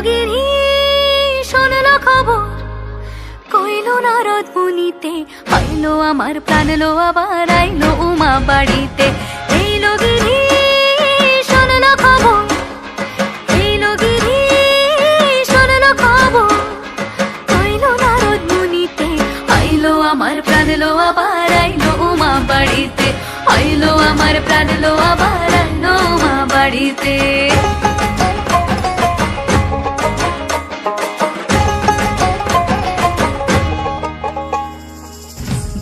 যোগিনী, শোনল খবর। কইল, নারদ মুনিতে হইল আমার প্রাণ আবার আইলো উমা বাড়িতে। এই লগিনী মুনিতে আইলো আমার প্রাণ লো, আবার আইলো উমা বাড়িতে। আইলো আমার প্রাণ লো, আবার আইলো বাড়িতে।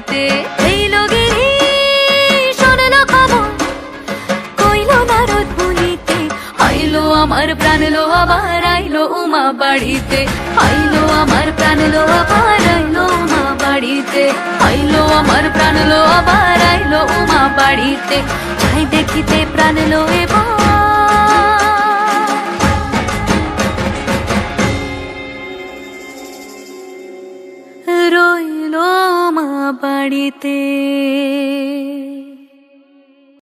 বাড়িতে। এইল গিরি শোনল খবর। কইল নারদ বলিতে আইলো আমার প্রাণ লো, আবার আইলো উমা বাড়িতে। আইলো আমার প্রাণ লো, আবার আইলো উমা বাড়িতে। আইলো আমার প্রাণ লো, আবার আইলো উমা বাড়িতে। যাই দেখিতে প্রাণ লো রই বাড়িতে।